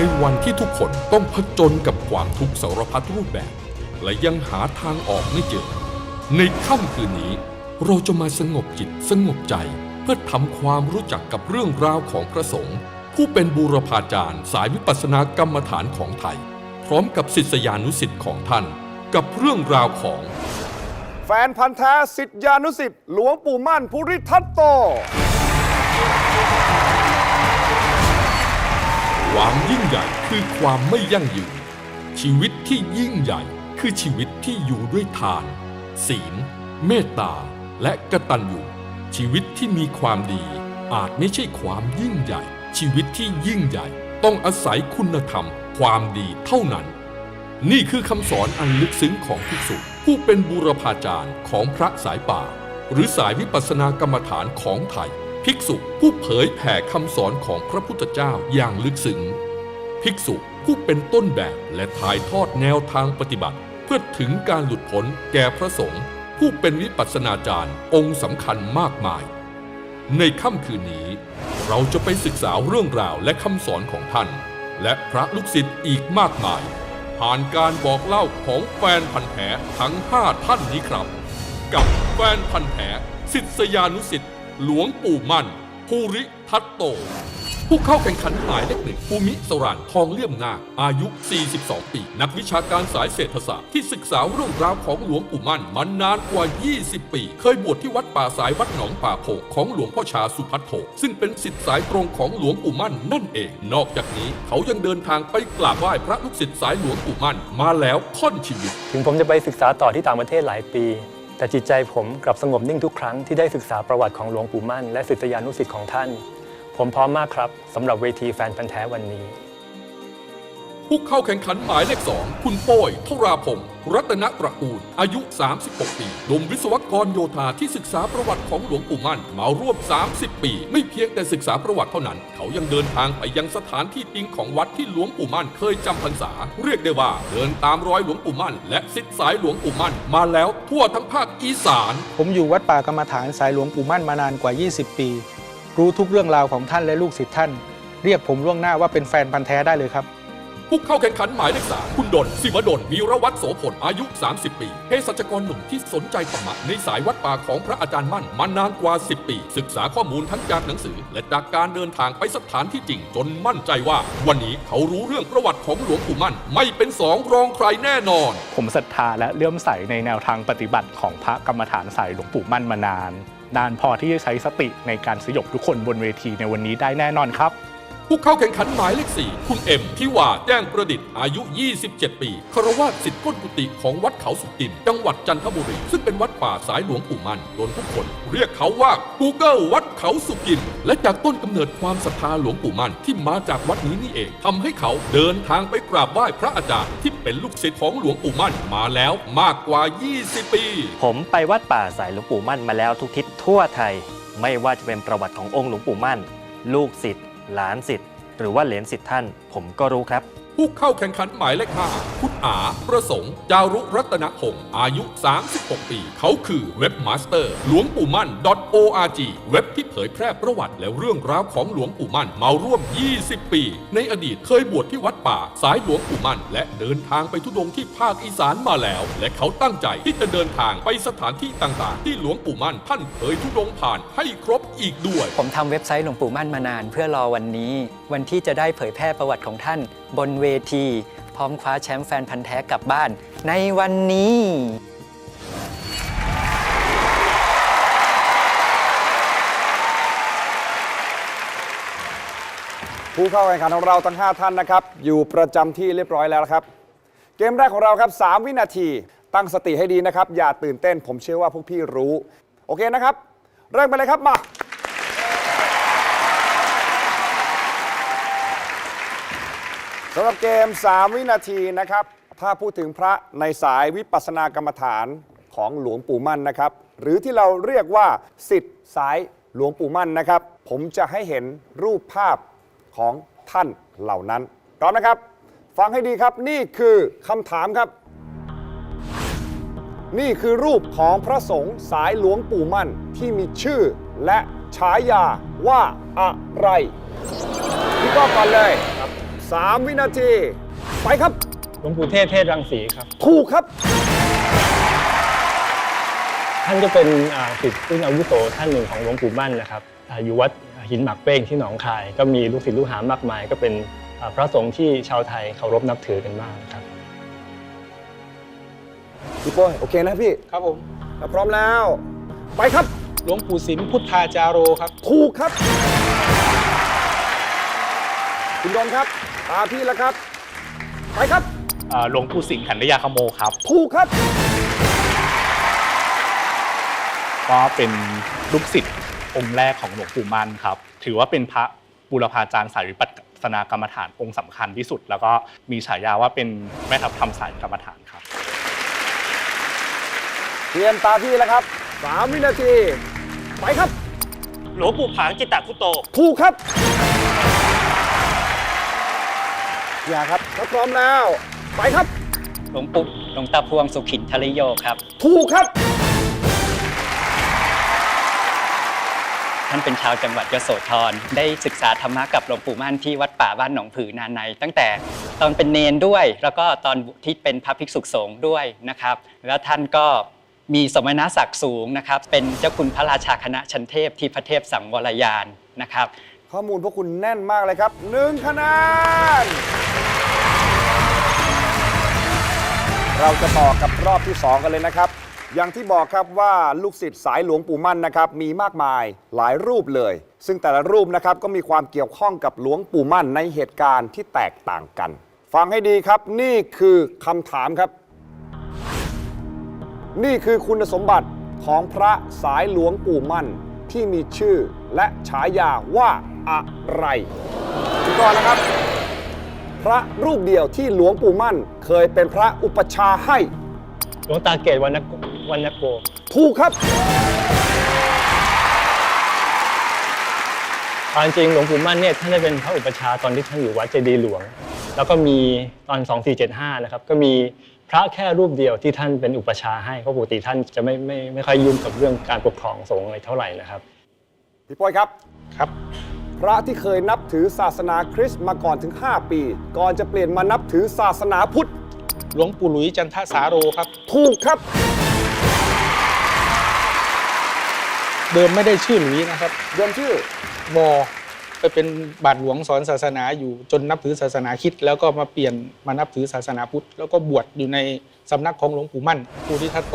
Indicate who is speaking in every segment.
Speaker 1: ในวันที่ทุกคนต้องผจญกับความทุกข์สารพัดรูปแบบ และยังหาทางออกไม่เจอ ในค่ำคืนนี้ เราจะมาสงบจิตสงบใจ เพื่อทำความรู้จักกับเรื่องราวของพระสงฆ์ผู้เป็นบูรพาจารย์ สายวิปัสสนากรรมฐานของไทย พร้อมกับศิษยานุศิษย์ของท่าน กับเรื่องราวของ
Speaker 2: แฟนพันธ์แท้สิทธิานุสิทธิ์หลวงปู่มั่นภูริทัตโต
Speaker 1: ความยิ่งใหญ่คือความไม่ยั่งยืน ชีวิตที่ยิ่งใหญ่คือชีวิตที่อยู่ด้วยทาน ศีล เมตตา และกตัญญูชีวิตที่มีความดี อาจไม่ใช่ความยิ่งใหญ่ ชีวิตที่ยิ่งใหญ่ ต้องอาศัยคุณธรรม ความดีเท่านั้น นี่คือคำสอนอันลึกซึ้งของภิกษุผู้เป็นบูรพาจารย์ของพระสายป่า หรือสายวิปัสสนากรรมฐานของไทย ภิกษุผู้เผยแผ่คำสอนของพระพุทธเจ้าอย่างลึกซึ้งภิกษุผู้เป็นต้นแบบและถ่ายทอดแนวทางปฏิบัติ เพื่อถึงการหลุดพ้นแก่พระสงฆ์ผู้เป็นวิปัสสนาจารย์องค์สำคัญมากมาย ในค่ำคืนนี้ เราจะไปศึกษาเรื่องราวและคำสอนของท่าน และพระลูกศิษย์อีกมากมาย ผ่านการบอกเล่าของแฟนพันธ์แท้ทั้ง 5 ท่านนี้ครับ กับแฟนพันธ์แท้ศิษยานุศิษย์ หลวงปู่มั่นภูริทัตโต ผู้เข้าแข่งขันหมายเลขหนึ่งภูมิสรานทองเลี่ยมนาคอายุ 42 ปี นักวิชาการสายเศรษฐศาสตร์ที่ศึกษาเรื่องราวของหลวงปู่มั่นมานานกว่า 20 ปี เคยบวชที่วัดป่าสายวัดหนองป่าโพของหลวงพ่อชาสุพัทโทซึ่งเป็นสิทธิสายตรงของหลวงปู่มั่นนั่นเอง นอกจากนี้เขายังเดินทางไปกราบไหว้พระลูกศิษย์สายหลวงปู่มั่นมาแล้วค่อนชีวิต
Speaker 3: ถึงผมจะไปศึกษาต่อที่ต่างประเทศหลายปี แต่จิตใจผมกลับสงบนิ่งทุกครั้งที่ได้ศึกษาประวัติของหลวงปู่มั่น และศิษยานุศิษย์ของท่าน ผมพร้อมมากครับสำหรับเวทีแฟนพันธ์แท้วันนี้
Speaker 1: ผู้เข้าแข่งขันหมายเลขสองคุณโป้ยทราพงศ์ รัตนตระกูล อายุ 36 ปีหนุ่มวิศวกรโยธาที่ศึกษาประวัติของหลวงปู่มั่นมาร่วม 30 ปี ไม่เพียงแต่ศึกษาประวัติเท่านั้น เขายังเดินทางไปยังสถานที่จริงของวัดที่หลวงปู่มั่นเคยจำพรรษา เรียกได้ว่าเดินตามรอยหลวงปู่มั่น และศิษย์สายหลวงปู่มั่น มาแล้วทั่วทั้งภาคอีสาน
Speaker 4: ผมอยู่วัดป่ากรรมฐานสายหลวงปู่มั่นมานานกว่า 20 ปี รู้ทุกเรื่องราวของท่านและลูกศิษย์ท่าน เรียกผมล่วงหน้าว่าเป็นแฟนพันธ์แท้ได้เลยครับ
Speaker 1: ผู้เข้าแข่งขันหมายเลขสามคุณดนสิวดลวีรวัตรโสพลอายุ 30 ปีเภสัชกรหนุ่มที่สนใจธรรมะในสายวัดป่าของพระอาจารย์มั่นมานานกว่า 10 ปี ศึกษาข้อมูลทั้งจากหนังสือ และจากการเดินทางไปสถานที่จริง จนมั่นใจว่า วันนี้เขารู้เรื่องประวัติของหลวงปู่มั่น ไม่เป็นสองรองใครแน่นอน
Speaker 5: ผมศรัทธาและเลื่อมใสในแนวทางปฏิบัติของพระกรรมฐานสายหลวงปู่มั่นมานานนานพอที่จะใช้สติในการสยบทุกคนบนเวทีในวันนี้ได้แน่นอนครับ
Speaker 1: ผู้เข้าแข่งขันหมายเลขสี่คุณเอ็มที่ว่าแจ้งประดิษฐ์อายุ 27 ปีคารวาสสิทธิ์ก้นกุฏิของวัดเขาสุกิม จังหวัดจันทบุรี ซึ่งเป็นวัดป่าสายหลวงปู่มันโดนทุกคน เรียกเขาว่า Google วัดเขาสุกิม และจากต้นกำเนิดความศรัทธาหลวงปู่มันที่มาจากวัดนี้นี่เองทำให้เขาเดินทางไปกราบไหว้พระอาจารย์ที่เป็นลูกศิษย์ของหลวงปู่มันมาแล้วมากกว่า 20 ปี
Speaker 6: ผมไปวัดป่าสายหลวงปู่มั่นมาแล้วทุกทิศทั่วไทย ไม่ว่าจะเป็นประวัติขององค์หลวงปู่มั่น ลูกศิษย์ หลานสิทธิ์หรือว่าเหลนสิทธิ์ท่าน ผมก็รู้ครับ
Speaker 1: ผู้เข้าแข่งขันหมายเลขห้าคุณ อาประสงค์ จารุรัตนพงศ์อายุ 36 ปี เขาคือเว็บมาสเตอร์หลวงปู่มั่น .org เว็บที่เผยแพร่ประวัติและเรื่องราวของหลวงปู่มั่นมาร่วม 20 ปี ในอดีตเคยบวชที่วัดป่า สายหลวงปู่มั่น และเดินทางไปทุดงที่ภาคอีสานมาแล้ว และเขาตั้งใจที่จะเดินทางไปสถานที่ต่างๆ ที่หลวงปู่มั่นท่านเคยทุดงผ่านให้ครบอีกด้วย
Speaker 7: ผมทำเว็บไซต์หลวงปู่มั่นมานาน เพื่อรอวันนี้ วันที่จะได้เผยแพร่ประวัติของท่าน บนเวที พร้อมคว้าแชมป์แฟนพันธ์แท้กลับบ้านในวันนี้
Speaker 2: ผู้เข้าแข่งขันของเราทั้ง 5 ท่านนะครับ อยู่ประจำที่เรียบร้อยแล้วครับ เกมแรกของเราครับ 3 วินาที ตั้งสติให้ดีนะครับ อย่าตื่นเต้น ผมเชื่อว่าพวกพี่รู้ โอเคนะครับ เริ่มไปเลยครับมา สำหรับเกม 3 วินาทีนะครับ ถ้าพูดถึงพระในสายวิปัสสนากรรมฐานของหลวงปู่มั่นนะครับ หรือที่เราเรียกว่าสิทธิ์สายหลวงปู่มั่นนะครับ ผมจะให้เห็นรูปภาพของท่านเหล่านั้นพร้อมนะครับ ฟังให้ดีครับนี่คือคำถามครับ นี่คือรูปของพระสงฆ์สายหลวงปู่มั่นที่มีชื่อและฉายาว่าอะไรพี่ก็ก่อนเลย 3 วินาที ไปครับ
Speaker 3: หลวงปู่เทศเทศรังสีครับ
Speaker 2: ถูกครับ
Speaker 3: ท่านก็เป็นอ่าศิษย์รุ่นอาวุโสท่านหนึ่งของหลวงปู่มั่นนะครับอ่าอยู่วัดหินหมากเป้งที่หนองคาย ก็มีลูกศิษย์ลูกหามากมาย ก็เป็นอ่าพระสงฆ์ที่ชาวไทยเคารพนับถือกันมากนะครับ
Speaker 2: พี่โป้ยโอเคนะพี่
Speaker 4: ครับผม
Speaker 2: ถ้าพร้อมแล้ว ไปครับ
Speaker 4: หลวงปู่สิมพุทธาจาโรครับ
Speaker 2: ถูกครับ คุณดนครับ ตาพี่แล้วครับ ไปครับ
Speaker 5: เอ่อหลวงปู่สิงห์ขันธยาขโมครับ
Speaker 2: ถูกครับ
Speaker 5: ก็เป็นลูกศิษย์องค์แรกของหลวงปู่มั่นครับ ถือว่าเป็นพระบูรพาจารย์สายวิปัสสนากรรมฐานองค์สำคัญที่สุด แล้วก็มีฉายาว่าเป็นแม่ทัพธรรมสายกรรมฐานครับ
Speaker 2: เตรียมตาพี่แล้วครับ3วินาที ไปครับ
Speaker 6: หลวงปู่ผางจิตตคุโต
Speaker 2: ถูกครับอ ย่าครับถ้าพร้อมแล้ว ไปครับ
Speaker 7: หลวงปู่หลวงตาพวงสุขินทริโยครับ
Speaker 2: ถูกครับ
Speaker 7: ท่านเป็นชาวจังหวัดยโสธร ได้ศึกษาธรรมะกับหลวงปู่มั่นที่วัดป่าบ้านหนองผือนานใน ตั้งแต่ตอนเป็นเนนด้วย แล้วก็ตอนที่เป็นพระภิกษุสงฆ์ด้วยนะครับ แล้วท่านก็มีสมณศักดิ์สูงนะครับ เป็นเจ้าคุณพระราชาคณะชันเทพที่พระเทพสังวรยานนะครับ
Speaker 2: ข้อมูลพวกคุณแน่นมากเลยครับหนึ่งคะแนน เราจะต่อกับรอบที่ 2 กันเลยนะครับ อย่างที่บอกครับว่าลูกศิษย์สายหลวงปู่มั่นนะครับ มีมากมายหลายรูปเลย ซึ่งแต่ละรูปนะครับก็มีความเกี่ยวข้องกับหลวงปู่มั่นในเหตุการณ์ที่แตกต่างกัน ฟังให้ดีครับ นี่คือคำถามครับ นี่คือคุณสมบัติของพระสายหลวงปู่มั่นที่มีชื่อและฉายาว่าอะไรคุณก่อนนะครับ พระรูปเดียวที่หลวงปู่มั่น เคยเป็นพระอุปชฌาย์ให้
Speaker 3: หลวงตาเกตวรรณโกวรรณโก
Speaker 2: ถูกครับ
Speaker 3: ความจริงหลวงปู่มั่นเนี่ยท่านได้เป็นพระอุปชฌาย์ตอนที่ท่านอยู่วัดเจดีย์หลวง แล้วก็มีตอน 2475 นะครับ ก็มีพระแค่รูปเดียวที่ท่านเป็นอุปชฌาย์ให้เพราะปกติท่านจะไม่ไม่ไม่ค่อยยุ่งกับเรื่องการปกครองสงฆ์อะไรเท่าไหร่นะครับ
Speaker 2: พี่ป้อยครับ
Speaker 4: ครับ
Speaker 2: พระที่เคยนับถือศาสนาคริสต์มาก่อนถึง 5 ปี ก่อนจะเปลี่ยนมานับถือศาสนาพุทธ
Speaker 4: หลวงปู่หลุยจันทสาโรครับ
Speaker 2: ถูกครับ
Speaker 4: เดิมไม่ได้ชื่อหลุยนะครับ
Speaker 2: เดิมชื่อ
Speaker 4: วอไปเป็นบาทหลวงสอนศาสนาอยู่จนนับถือศาสนาคริดแล้วก็มาเปลี่ยนมานับถือศาสนาพุทธ แล้วก็บวชอยู่ในสำนักของหลวงปู่มั่นภูริทัตโต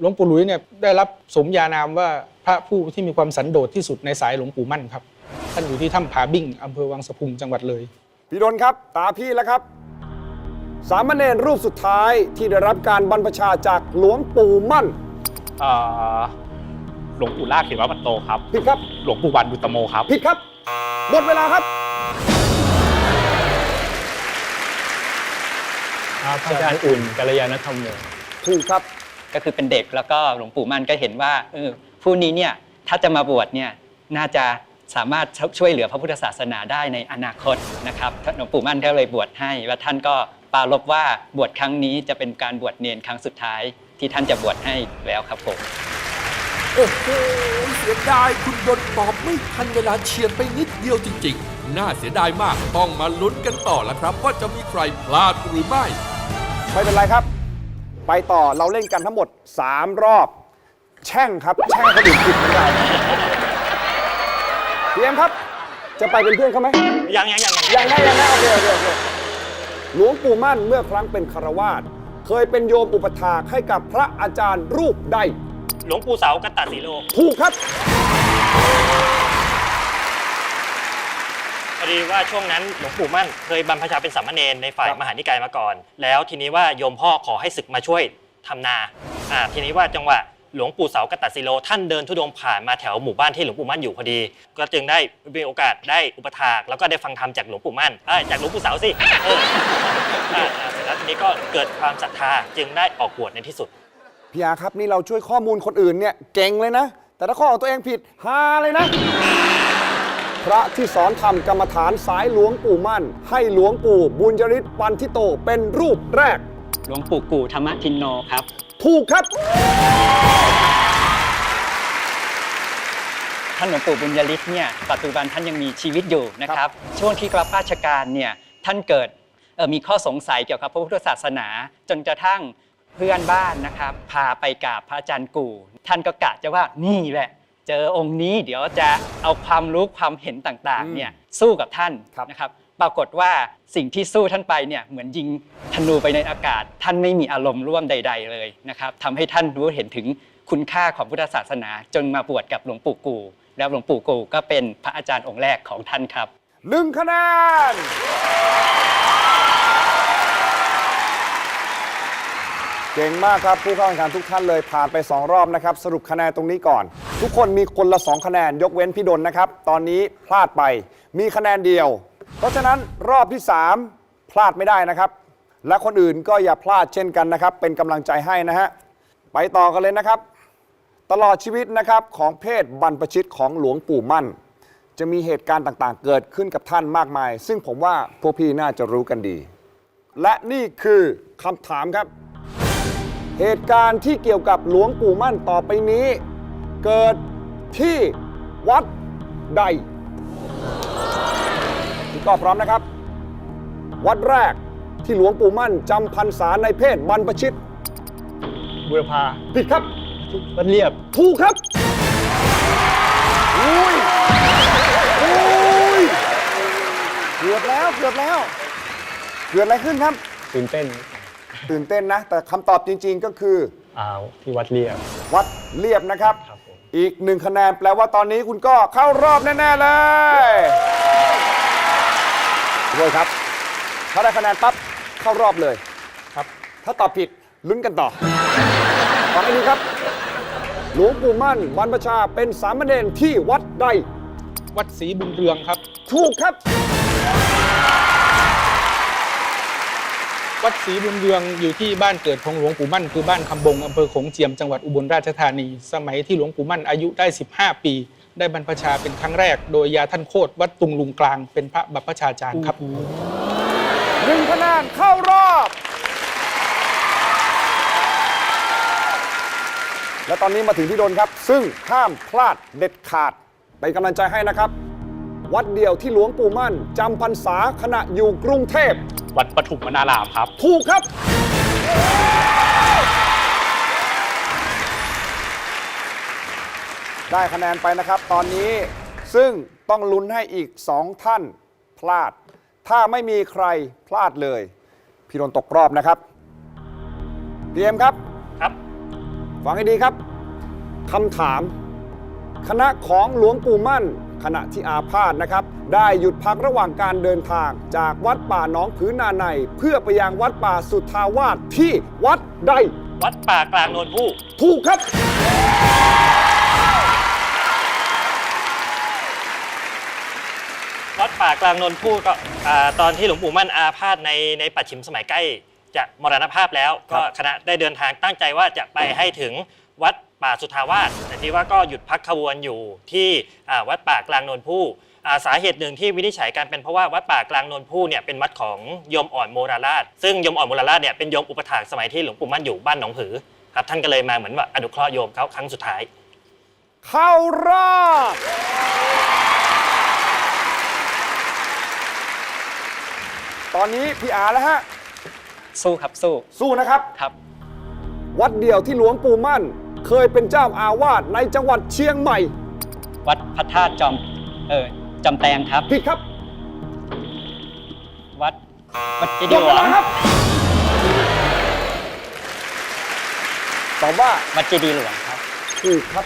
Speaker 4: หลวงปู่หลุยเนี่ยได้รับสมญานามว่าพระผู้ที่มีความสันโดษที่สุดในสายหลวงปู่มั่นครับท่านอยู่ที่ถ้ำผาบิ้งอำเภอวังสะพุงจังหวัดเลย
Speaker 2: พี่ดนครับ ตาพี่แล้วครับ สามเณรรูปสุดท้ายที่ได้รับการบรรพชาจากหลวงปู่มั่น
Speaker 5: เอ่อหลวงปู่ลากเขมปัตโตครับ
Speaker 2: ผิดครับ
Speaker 5: หลวงปู่วันบุตโมครับ
Speaker 2: ผิดครับ หมดเวลาครับ
Speaker 3: พระอาจารย์อุ่นกัลยาณธรรมโม
Speaker 2: ถูกครับ
Speaker 7: ก็คือเป็นเด็กแล้วก็หลวงปู่มั่นก็เห็นว่าเออผู้นี้เนี่ยถ้าจะมาบวชเนี่ยน่าจะ สามารถช่วยเหลือพระพุทธศาสนาได้ในอนาคตนะครับท่านหลวงปู่มั่นก็เลยบวชให้และท่านก็ปรารบว่าบวชครั้งนี้จะเป็นการบวชเนนครั้งสุดท้ายที่ท่านจะบวชให้แล้วครับผม
Speaker 1: โอ้โหเสียดายคุณดนตอบไม่ทันเวลาเฉียดไปนิดเดียวจริง ๆ น่าเสียดายมากต้องมาลุ้นกันต่อแล้วครับ ว่าจะมีใครพลาดหรือไม่
Speaker 2: ไม่เป็นไรครับ ไปต่อเราเล่นกันทั้งหมด 3 รอบ แช่งครับ แช่งเขาดื่มผิดเหมือนกัน เตรียมครับ จะไปเป็นเพื่อนเขาไหม
Speaker 6: ยังยังยัง
Speaker 2: ยังได้ยังได้โอเคโอเคโอเคหลวงปู่มั่นเมื่อครั้งเป็นคารวาสเคยเป็นโยมอุปถากให้กับพระอาจารย์รูปใด
Speaker 6: หลวงปู่เสากัตตาสีโล
Speaker 2: ถูกครับ
Speaker 6: พอดีว่าช่วงนั้นหลวงปู่มั่นเคยบรรพชาเป็นสามเณรในฝ่าย
Speaker 2: ครับ
Speaker 6: มหานิกายมาก่อน แล้วทีนี้ว่าโยมพ่อขอให้ศึกมาช่วยทำนาอ่าทีนี้ว่าจังหวะ หลวงปู่เสากตตสิโลท่านเดินทุดงค์ผ่านมาแถวหมู่บ้านที่หลวงปู่มั่นอยู่พอดี ก็จึงได้มีโอกาสได้อุปถากแล้วก็ได้ฟังธรรมจากหลวงปู่มั่นเอ้ยจากหลวงปู่เสาสิเอออ่าอ่าเสร็จแล้วทีนี้ก็เกิดความศรัทธาจึงได้ออกบวชในที่สุด
Speaker 2: พี่อาครับนี่เราช่วยข้อมูลคนอื่นเนี่ยเก่งเลยนะ แต่ถ้าข้อของตัวเองผิดฮาเลยนะ พระที่สอนทำกรรมฐานสายหลวงปู่มั่น ให้หลวงปู่บุญยริศปันทิโตเป็นรูปแรก
Speaker 7: หลวงปู่กู่ธรรมทินโนครับ
Speaker 2: ถูกครับ
Speaker 7: ท่านหลวงปู่บุญยฤทธิ์เนี่ยปัจจุบันท่านยังมีชีวิตอยู่นะครับ ช่วงที่รับราชการเนี่ยท่านเกิดเอ่อมีข้อสงสัยเกี่ยวกับพระพุทธศาสนา จนกระทั่งเพื่อนบ้านนะครับพาไปกราบพระอาจารย์กู่ ท่านก็กะจะว่านี่แหละ เจอองค์นี้เดี๋ยวจะเอาความรู้ความเห็นต่างๆเนี่ยสู้กับท่าน
Speaker 2: ครับ
Speaker 7: นะครับ ปรากฏว่าสิ่งที่สู้ท่านไปเนี่ยเหมือนยิงธนูไปในอากาศ ท่านไม่มีอารมณ์ร่วมใด ๆ เลยนะครับทำให้ท่านรู้เห็นถึงคุณค่าของพุทธศาสนา จนมาบวชกับหลวงปู่กู แล้วหลวงปู่กูก็เป็นพระอาจารย์องค์แรกของท่านครับ
Speaker 2: หนึ่งคะแนนเก่งมากครับผู้เข้าแข่งขันทุกท่านเลยผ่านไป 2 รอบนะครับ สรุปคะแนนตรงนี้ก่อน ทุกคนมีคนละ 2 คะแนนยกเว้นพี่ดนนะครับ ตอนนี้พลาดไปมีคะแนนเดียว เพราะฉะนั้นรอบที่ 3 พลาดไม่ได้นะครับ และคนอื่นก็อย่าพลาดเช่นกันนะครับ เป็นกำลังใจให้นะฮะ ไปต่อกันเลยนะครับ ตลอดชีวิตนะครับของเพศบรรพชิตของหลวงปู่มั่น จะมีเหตุการณ์ต่างๆ เกิดขึ้นกับท่านมากมาย ซึ่งผมว่าพวกพี่น่าจะรู้กันดี และนี่คือคำถามครับ เหตุการณ์ที่เกี่ยวกับหลวงปู่มั่นต่อไปนี้ เกิดที่วัดใด ก็พร้อมนะครับ วัดแรกที่หลวงปู่มั่นจำพรรษาในเพศบรรพชิต
Speaker 3: บุรพา
Speaker 2: ผิดครับ
Speaker 3: วัดเรียบ
Speaker 2: ถูกครับอุ้ยอุ้ยเกือบแล้วเกือบแล้วเกิดอะไรขึ้นครับ
Speaker 3: ตื่นเต้น
Speaker 2: ตื่นเต้นนะ แต่คำตอบจริงๆก็คือ
Speaker 3: อ่าวที่วัดเรียบ
Speaker 2: วัดเรียบนะครับ
Speaker 3: ครับผม
Speaker 2: อีกหนึ่งคะแนนแปลว่าตอนนี้คุณก็เข้ารอบแน่ ๆ เลย ด้วยครับ ถ้าได้คะแนนปั๊บเข้ารอบเลย
Speaker 4: ครับ
Speaker 2: ถ้าตอบผิดลุ้นกันต่อฟังให้ดีครับ หลวงปู่มั่นบรรพชาเป็นสามเณรที่วัดใด
Speaker 4: วัดศรีบุญเรืองครับ
Speaker 2: ถูกครับ
Speaker 4: วัดศรีบุญเรืองอยู่ที่บ้านเกิดของหลวงปู่มั่น คือบ้านคำบงอำเภอโขงเจียมจังหวัดอุบลราชธานี สมัยที่หลวงปู่มั่นอายุได้ 15 ปี ได้บรรพชาเป็นครั้งแรก โดยยาท่านโคตวัดตุงลุงกลางเป็นพระบัพพชาจารย์ครับ
Speaker 2: หนึ่งคะแนนเข้ารอบ และตอนนี้มาถึงพี่ดนครับ ซึ่งห้ามพลาดเด็ดขาดเป็นกำลังใจให้นะครับ วัดเดียวที่หลวงปู่มั่นจำพรรษาขณะอยู่กรุงเทพ
Speaker 5: วัดปฐุมวนารามครับ
Speaker 2: ถูกครับ ได้คะแนนไปนะครับ ตอนนี้ซึ่งต้องลุ้นให้อีกสองท่านพลาด ถ้าไม่มีใครพลาดเลย พี่ดนตกรอบนะครับพีเอ็มครับ
Speaker 6: ครับ
Speaker 2: ฟังให้ดีครับคำถาม คณะของหลวงปู่มั่น ขณะที่อาพาธนะครับ ได้หยุดพักระหว่างการเดินทาง จากวัดป่าหนองผือนาใน เพื่อไปยังวัดป่าสุทธาวาสที่วัดใด
Speaker 6: วัดป่ากลางโนนผู้
Speaker 2: ถูกครับ
Speaker 6: วัดป่ากลางนนผู้ก็อ่าตอนที่หลวงปู่มั่นอาพาธในในปัจฉิมสมัยใกล้ จะมรณภาพแล้ว ก็คณะได้เดินทางตั้งใจว่าจะไปให้ถึงวัดป่าสุทาวาสแต่ที่ว่าก็หยุดพักขบวนอยู่ที่อ่าวัดป่ากลางนนผู้อ่าสาเหตุหนึ่งที่วินิจฉัยกันเป็นเพราะว่าวัดป่ากลางนนผู้เนี่ยเป็นวัดของโยมอ่อนโมราราช ซึ่งโยมอ่อนโมราราชเนี่ยเป็นโยมอุปถากสมัยที่หลวงปู่มั่นอยู่บ้านหนองผือครับท่านก็เลยมาเหมือนว่าอนุเคราะห์โยมเขาครั้งสุดท้าย
Speaker 2: เข้ารอบ ตอนนี้พี่อาแล้วฮะ
Speaker 7: สู้ครับสู้
Speaker 2: สู้นะครับ
Speaker 7: ครับ
Speaker 2: วัดเดียวที่หลวงปู่มั่น เคยเป็นเจ้าอาวาสในจังหวัดเชียงใหม่
Speaker 7: วัดพระธาตุจอมเออจำแตงครับ
Speaker 2: ผิดครับ
Speaker 7: วัดวัดเจ
Speaker 2: หม
Speaker 7: ดี
Speaker 2: ด
Speaker 7: ย์หล
Speaker 2: เว
Speaker 7: ว
Speaker 2: ลางครับตอบว่า
Speaker 7: วัดเจดีย์หลวงครับ
Speaker 2: ถูกครับ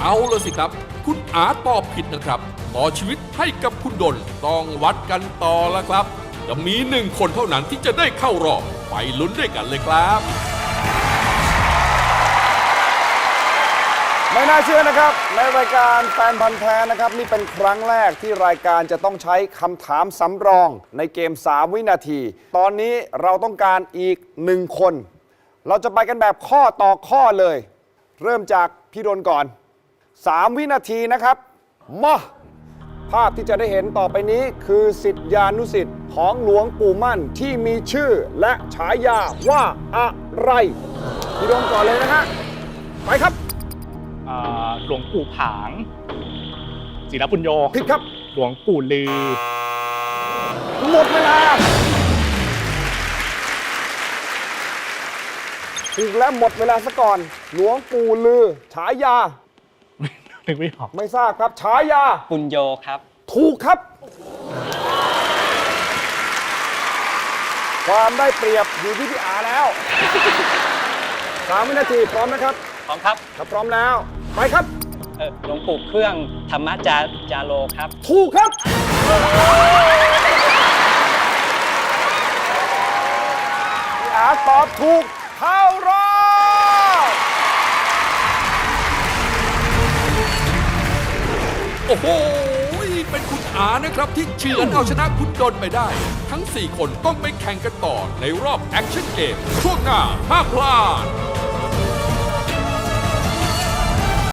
Speaker 1: เอาเลยสิครับ คุณอาตอบผิดนะครับ ต่อชีวิตให้กับคุณดนต้องวัดกันต่อแล้วครับ จะมีหนึ่งคนเท่านั้นที่จะได้เข้ารอบไปลุ้นด้วยกันเลยครับ
Speaker 2: ไม่น่าเชื่อนะครับ ในรายการแฟนพันธ์แท้นะครับ นี่เป็นครั้งแรกที่รายการจะต้องใช้คำถามสำรองในเกม 3 วินาที ตอนนี้เราต้องการอีกหนึ่งคน เราจะไปกันแบบข้อต่อข้อเลย เริ่มจากพี่ดนก่อน 3 วินาทีนะครับมา ภาพที่จะได้เห็นต่อไปนี้คือสิทธิานุสิทธิ์ของหลวงปู่มั่นที่มีชื่อและฉายาว่าอะไรพี่ดนก่อนเลยนะฮะไปครับ
Speaker 5: อ่าหลวงปู่ผางจจิรปุญโย
Speaker 2: ผิดครับ
Speaker 5: หลวงปู่ลือ
Speaker 2: หมดเวลาถูกแล้วหมดเวลาซะก่อน หลวงปู่ลือ ฉายา
Speaker 5: นึกไม่ออก
Speaker 2: ไม่ทราบครับฉายา
Speaker 7: ปุญโยครับ
Speaker 2: ถูกครับ ความได้เปรียบอยู่ที่พี่อาแล้วสามวินาทีพร้อมนะครับ
Speaker 7: พร้อมครับ
Speaker 2: ถ้าพร้อมแล้ว ไปครับ
Speaker 7: เอ่อหลวงปู่เครื่องธรรมจาจาโลครับ
Speaker 2: ถูกครับ พี่อาตอบถูก
Speaker 1: โอ้โห เป็นคุณอานะครับที่เฉือนเอาชนะคุณดนไปได้ ทั้ง 4 คนต้องไปแข่งกันต่อในรอบแอคชั่นเกมช่วงหน้าห้ามพลาด